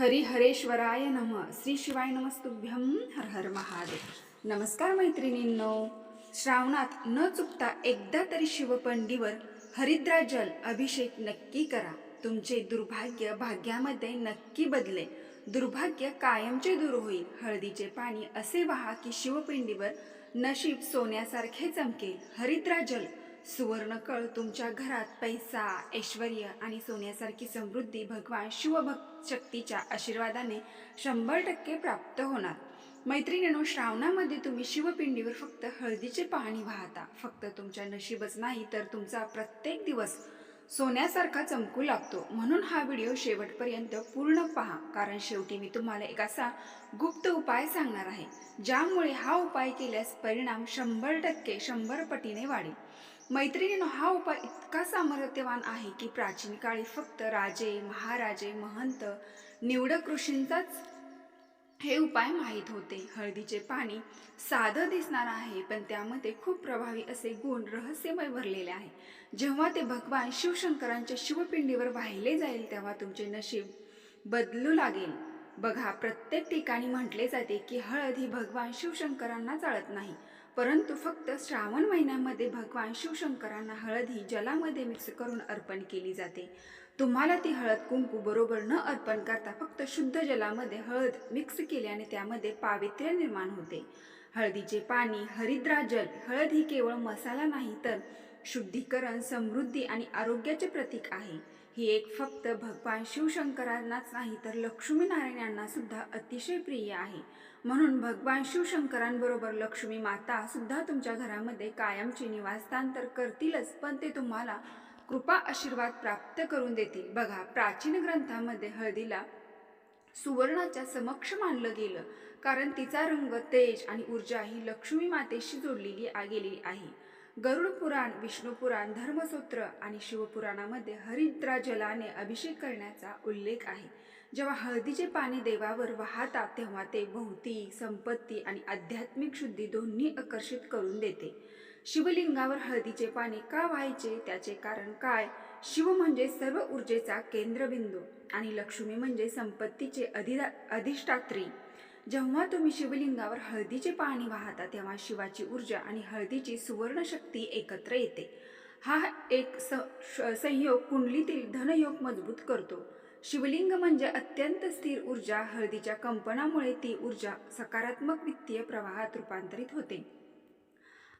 हरिहरेश्वराय नम. श्री शिवाय नमस्तुभ्यं हर हर महादेव. नमस्कार मैत्रिणींनो. श्रावणात न चुकता एकदा तरी शिवपंडीवर हरिद्रा जल अभिषेक नक्की करा. तुमचे दुर्भाग्य भाग्यामध्ये नक्की बदले. दुर्भाग्य कायमचे दूर होईल. हळदीचे पाणी असे वाहा की शिवपिंडीवर नशीब सोन्यासारखे चमकेल. हरिद्रा जल सुवर्णकळ तुमच्या घरात पैसा ऐश्वर आणि सोन्यासारखी समृद्धी भगवान शिवभक्त शक्तीच्या आशीर्वादाने शंभर टक्के प्राप्त होणार. मैत्रिणीनो श्रावणामध्ये तुम्ही शिवपिंडीवर फक्त हळदीचे पाणी वाहता. फक्त तुमच्या नशीबच नाही तर तुमचा प्रत्येक दिवस सोन्यासारखा चमकू लागतो. म्हणून हा व्हिडिओ शेवटपर्यंत पूर्ण पहा कारण शेवटी मी तुम्हाला एक असा गुप्त उपाय सांगणार आहे ज्यामुळे हा उपाय केल्यास परिणाम शंभर टक्के शंभर पटीने वाढेल. मैत्रिणीनो हा उपाय इतका सामर्थ्यवान आहे की प्राचीन काळी फक्त राजे महाराजे महंत निवडक ऋषींचाच हे उपाय माहीत होते. हळदीचे पाणी साधं दिसणार आहे पण त्यामध्ये खूप प्रभावी असे गुण रहस्यमय भरलेले आहे. जेव्हा ते भगवान शिवशंकरांच्या शिवपिंडीवर वाहिले जाईल तेव्हा तुमचे नशीब बदलू लागेल. बघा प्रत्येक ठिकाणी म्हटले जाते की हळद ही भगवान शिवशंकरांना चालत नाही. परंतु फक्त श्रावण महिन्यामध्ये भगवान शिवशंकरांना हळद ही जलामध्ये मिक्स करून अर्पण केली जाते. तुम्हाला ती हळद कुंकू बरोबर न अर्पण करता फक्त शुद्ध जलामध्ये हळद मिक्स केल्याने त्यामध्ये पावित्र्य निर्माण होते. हळदीचे पाणी हरिद्रा जल हळद ही केवळ मसाला नाही तर शुद्धीकरण समृद्धी आणि आरोग्याचे प्रतीक आहे. ही एक फक्त भगवान शिवशंकरांनाच नाही तर लक्ष्मीनारायणांना सुद्धा अतिशय प्रिय आहे. म्हणून भगवान शिवशंकरांबरोबर लक्ष्मी माता सुद्धा तुमच्या घरामध्ये कायमचे निवासस्थान तर करतीलच पण ते तुम्हाला कृपा आशीर्वाद प्राप्त करून देतील. बघा प्राचीन ग्रंथामध्ये हळदीला सुवर्णाच्या समक्ष मानलं गेलं कारण तिचा रंग तेज आणि ऊर्जा ही लक्ष्मी मातेशी जोडलेली आ- गेलेली आहे. गरुड पुराण विष्णू पुराण धर्मसूत्र आणि शिवपुराणामध्ये हरिद्रा जलाने अभिषेक करण्याचा उल्लेख आहे. जेव्हा हळदीचे पाणी देवावर वाहतात तेव्हा ते भौतिक संपत्ती आणि आध्यात्मिक शुद्धी दोन्ही आकर्षित करून देते. शिवलिंगावर हळदीचे पाणी का व्हायचे? त्याचे कारण काय? शिव म्हणजे सर्व ऊर्जेचा केंद्रबिंदू आणि लक्ष्मी म्हणजे संपत्तीचे अधिदा अधिष्ठात्री. जेव्हा तुम्ही शिवलिंगावर हळदीचे पाणी वाहता तेव्हा शिवाची ऊर्जा आणि हळदीची सुवर्ण शक्ती एकत्र येते. हा एक स श- संयोग कुंडलीतील धनयोग मजबूत करतो. शिवलिंग म्हणजे अत्यंत स्थिर ऊर्जा हळदीच्या कंपनामुळे ती ऊर्जा सकारात्मक वित्तीय प्रवाहात रूपांतरित होते.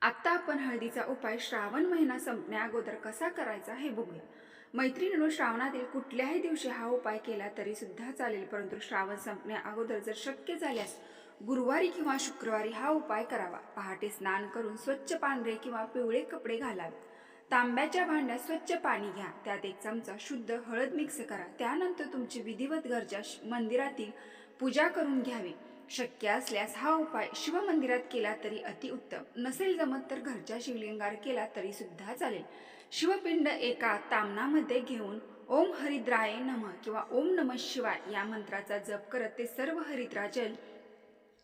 आत्ता आपण हळदीचा उपाय श्रावण महिना संपण्या अगोदर कसा करायचा हे बघूया. मैत्रिणीनो श्रावणातील कुठल्याही दिवशी हा उपाय केला तरी सुद्धा चालेल परंतु श्रावण संपण्या अगोदर जर शक्य झाल्यास गुरुवारी किंवा शुक्रवारी हा उपाय करावा. पहाटे स्नान करून स्वच्छ पांढरे किंवा पिवळे कपडे घालावे. तांब्याच्या भांड्यात स्वच्छ पाणी घ्या. त्यात एक चमचा शुद्ध हळद मिक्स करा. त्यानंतर तुमची विधिवत घरच्या श- मंदिरातील पूजा करून घ्यावी. शक्य असल्यास हा उपाय शिवमंदिरात केला तरी अतिउत्तम. नसेल जमत तर घरच्या शिवलिंगावर केला तरी सुद्धा चालेल. शिवपिंड एका तामणामध्ये घेऊन ओम हरिद्राय नम किंवा ओम नम शिवाय या मंत्राचा जप करत ते सर्व हरिद्राजल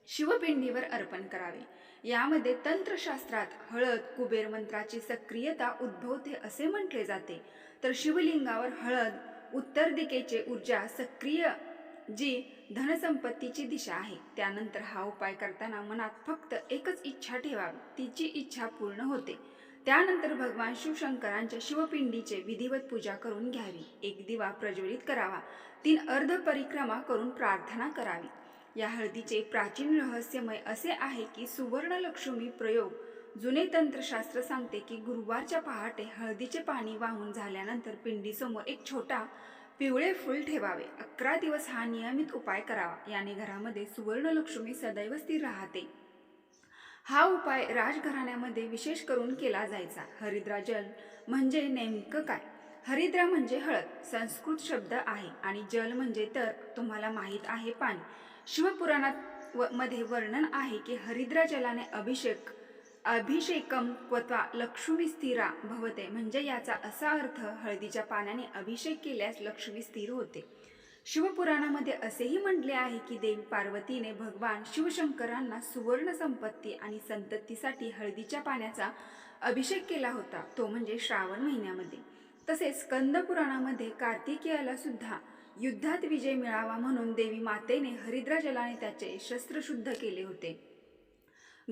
शिवपिंडीवर अर्पण करावे. यामध्ये तंत्रशास्त्रात हळद कुबेर मंत्राची सक्रियता उद्भवते असे म्हटले जाते. तर शिवलिंगावर हळद उत्तर दिकेचे ऊर्जा सक्रिय जी धनसंपत्तीची दिशा आहे त्यानंतर हा उपाय करताना मनात फक्त एकच इच्छा ठेवावी तिची इच्छा पूर्ण होते. त्यानंतर भगवान शिवशंकरांच्या शिवपिंडीचे विधिवत पूजा करून घ्यावी. एक दिवा प्रज्वलित करावा. तीन अर्ध परिक्रमा करून प्रार्थना करावी. या हळदीचे प्राचीन रहस्यमय असे आहे की सुवर्ण लक्ष्मी प्रयोग. जुने तंत्रशास्त्र सांगते की गुरुवारच्या पहाटे हळदीचे पाणी वाहून झाल्यानंतर पिंडीसमोर एक छोटा पिवळे फूल ठेवावे. अकरा दिवस हा नियमित उपाय करावा. याने घरामध्ये सुवर्ण लक्ष्मी सदैव स्थिर राहते. हा उपाय राजघराण्यामध्ये विशेष करून केला जायचा. हरिद्रा जल म्हणजे नेमकं काय? हरिद्रा म्हणजे हळद संस्कृत शब्द आहे आणि जल म्हणजे तर तुम्हाला माहीत आहे पाणी. शिवपुराणात व- मध्ये वर्णन आहे की हरिद्रा जलाने अभिषेक अभिषेकम क्वत्वा लक्ष्मी स्थिरा भवते. म्हणजे याचा असा अर्थ हळदीच्या पाण्याने अभिषेक केल्यास लक्ष्मी स्थिर होते. शिवपुराणामध्ये असेही म्हटले आहे की देवी पार्वतीने भगवान शिवशंकरांना सुवर्ण संपत्ती आणि संततीसाठी हळदीच्या पाण्याचा अभिषेक केला होता. तो म्हणजे श्रावण महिन्यामध्ये. तसेच स्कंद पुराणामध्ये कार्तिकेयाला सुद्धा युद्धात विजय मिळावा म्हणून देवी मातेने हरिद्रा जलाने त्याचे शस्त्र शुद्ध केले होते.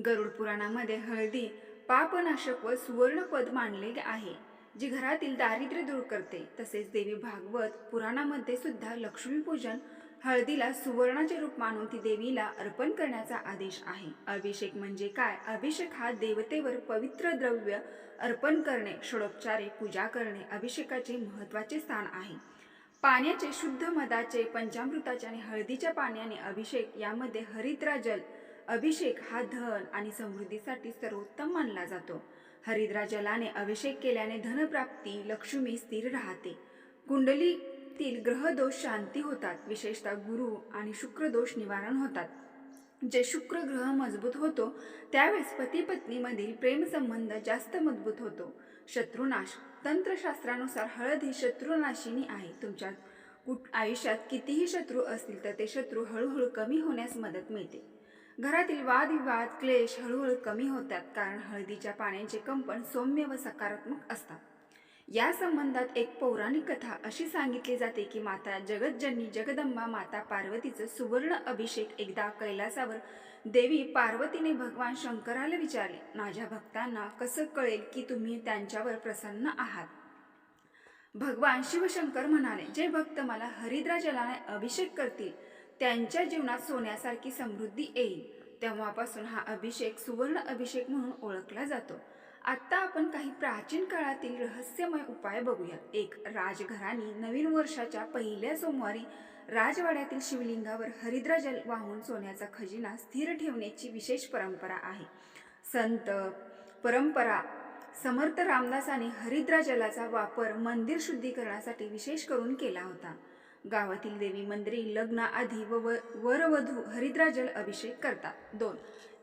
गरुड पुराणामध्ये हळदी पापनाशक व सुवर्णपद मानले आहे. जी घरातील दारिद्र्य दूर करते तसेच देवी भागवत पुराणामध्ये सुद्धा लक्ष्मीपूजन हळदीला सुवर्णाचे रूप मानून ती देवीला अर्पण करण्याचा आदेश आहे. अभिषेक म्हणजे काय? अभिषेक हा देवतेवर पवित्र द्रव्य अर्पण करणे षडोपचारे पूजा करणे अभिषेकाचे महत्त्वाचे स्थान आहे. पाण्याचे शुद्ध मधाचे पंचामृताचे आणि हळदीच्या पाण्याने अभिषेक यामध्ये हरिद्रा जल अभिषेक हा धन आणि समृद्धीसाठी सर्वोत्तम मानला जातो. हरिद्रा जलाने अभिषेक केल्याने धनप्राप्ती लक्ष्मी स्थिर राहते. कुंडलीतील ग्रहदोष शांती होतात विशेषतः गुरु आणि शुक्रदोष निवारण होतात. जे शुक्र ग्रह मजबूत होतो त्यावेळेस पती पत्नीमधील प्रेमसंबंध जास्त मजबूत होतो. शत्रुनाश तंत्रशास्त्रानुसार हळद ही शत्रुनाशिनी आहे. तुमच्या कुठ आयुष्यात कितीही शत्रू असतील तर ते शत्रू हळूहळू कमी होण्यास मदत मिळते. घरातील वादविवाद क्लेश हळूहळू कमी होतात कारण हळदीच्या पाण्याचे कंपन सौम्य व सकारात्मक असतात. या संबंधात एक पौराणिक कथा अशी सांगितली जाते की माता जगतजननी जगदंबा माता पार्वतीचं सुवर्ण अभिषेक एकदा कैलासावर देवी पार्वतीने भगवान शंकराला विचारले माझ्या भक्तांना कसं कळेल की तुम्ही त्यांच्यावर प्रसन्न आहात? भगवान शिवशंकर म्हणाले जे भक्त मला हरिद्रा जलाने अभिषेक करतील त्यांच्या जीवनात सोन्यासारखी समृद्धी येईल. तेव्हापासून हा अभिषेक सुवर्ण अभिषेक म्हणून ओळखला जातो. आत्ता आपण काही प्राचीन काळातील रहस्यमय उपाय बघूया एक राजघराणी नवीन वर्षाच्या पहिल्या सोमवारी राजवाड्यातील शिवलिंगावर हरिद्रा जल वाहून सोन्याचा खजिना स्थिर ठेवण्याची विशेष परंपरा आहे. संत परंपरा समर्थ रामदासाने हरिद्रा जलाचा वापर मंदिर शुद्धीकरणासाठी विशेष करून केला होता. गावातील देवी मंदिरे लग्नाआधी व व- वरवधू हरिद्राजल अभिषेक करतात. दोन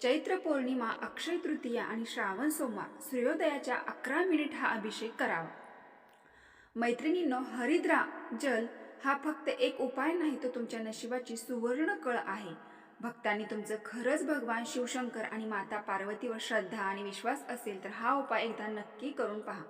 चैत्र पौर्णिमा अक्षय तृतीया आणि श्रावण सोमवार सूर्योदयाच्या अकरा मिनिट हा अभिषेक करावा. मैत्रिणींनो हरिद्रा जल हा फक्त एक उपाय नाही तो तुमच्या नशिबाची सुवर्ण कळ आहे. भक्तांनी तुमचं खरंच भगवान शिवशंकर आणि माता पार्वतीवर श्रद्धा आणि विश्वास असेल तर हा उपाय एकदा नक्की करून पहा.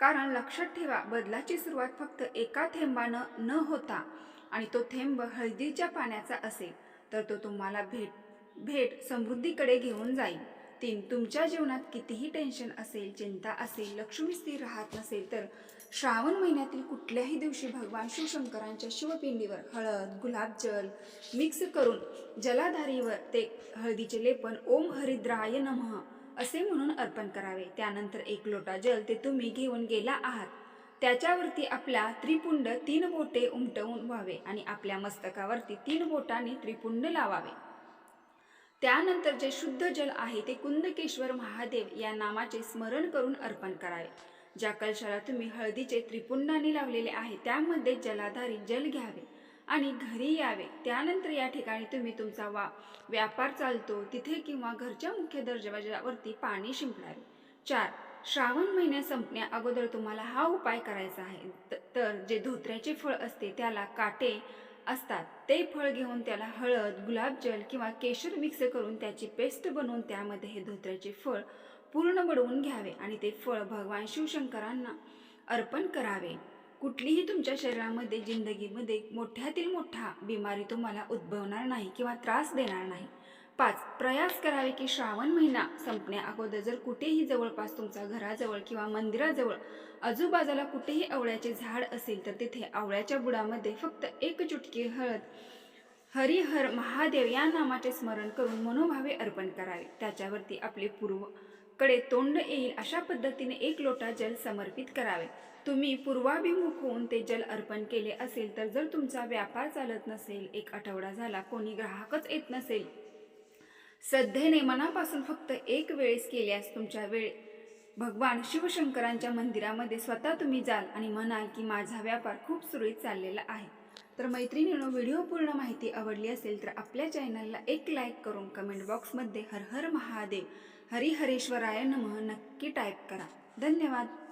कारण लक्षात ठेवा बदलाची सुरुवात फक्त एका थेंबानं न होता आणि तो थेंब हळदीच्या पाण्याचा असेल तर तो तुम्हाला भेट भेट समृद्धीकडे घेऊन जाईल. तीन तुमच्या जीवनात कितीही टेन्शन असेल चिंता असेल लक्ष्मी स्थिर राहत नसेल तर श्रावण महिन्यातील कुठल्याही दिवशी भगवान शिवशंकरांच्या शिवपिंडीवर हळद गुलाबजल मिक्स करून जलाधारीवर ते हळदीचे लेपन ओम हरिद्राय नमः असे म्हणून अर्पण करावे. त्यानंतर एक लोटा जल ते तुम्ही घेऊन गेला आहात. त्याच्यावरती आपल्या त्रिपुंड तीन बोटे उमटवून व्हावे आणि आपल्या मस्तकावरती तीन बोटांनी त्रिपुंड लावावे. त्यानंतर जे शुद्ध जल आहे ते कुंदकेश्वर महादेव या नामाचे स्मरण करून अर्पण करावे. ज्या कलशाला तुम्ही हळदीचे त्रिपुंडाने लावलेले आहे त्यामध्ये जलाधारी जल घ्यावे. आणि घरी यावे. त्यानंतर या ठिकाणी तुम्ही तुमचा वा व्यापार चालतो. तिथे किंवा घरच्या मुख्य दरवाजावरती पाणी शिंपणावे चार श्रावण महिने संपण्या अगोदर तुम्हाला हा उपाय करायचा आहे. तर जे धोत्र्याचे फळ असते त्याला काटे असतात. ते फळ घेऊन त्याला हळद गुलाबजल किंवा केशर मिक्स करून त्याची पेस्ट बनवून त्यामध्ये हे धोत्र्याचे फळ पूर्ण बडवून घ्यावे आणि ते फळ भगवान शिवशंकरांना अर्पण करावे. कुठलीही तुमच्या शरीरामध्ये जिंदगीमध्ये मोठ्यातील मोठा बिमारी तुम्हाला उद्भवणार नाही किंवा त्रास देणार नाही. पाच प्रयास करावे की श्रावण महिना संपण्या अगोदर जर कुठेही जवळपास तुमच्या घराजवळ किंवा मंदिराजवळ आजूबाजूला कुठेही आवळ्याचे झाड असेल तर तिथे आवळ्याच्या बुडामध्ये फक्त एक चुटकी हळद हरिहर महादेव या नामाचे स्मरण करून मनोभावे अर्पण करावे. त्याच्यावरती आपले पूर्व कडे तोंड येईल अशा पद्धतीने एक लोटा जल समर्पित करावे. तुम्ही पूर्वाभिमुख होऊन ते जल अर्पण केले असेल तर जर तुमचा व्यापार चालत नसेल एक आठवडा झाला कोणी ग्राहकच येत नसेल. सध्याने मनापासून फक्त एक वेळेस केल्यास तुमच्या वेळ भगवान शिवशंकरांच्या मंदिरामध्ये स्वतः तुम्ही जाल आणि म्हणाल की माझा व्यापार खूप सुरळीत चाललेला आहे. तर मैत्रिणीनं व्हिडिओ पूर्ण माहिती आवडली असेल तर आपल्या चॅनलला एक लाईक करून कमेंट बॉक्समध्ये हर हर महादेव हरिहरेश्वराय नमः. नक्की टाईप करा. धन्यवाद.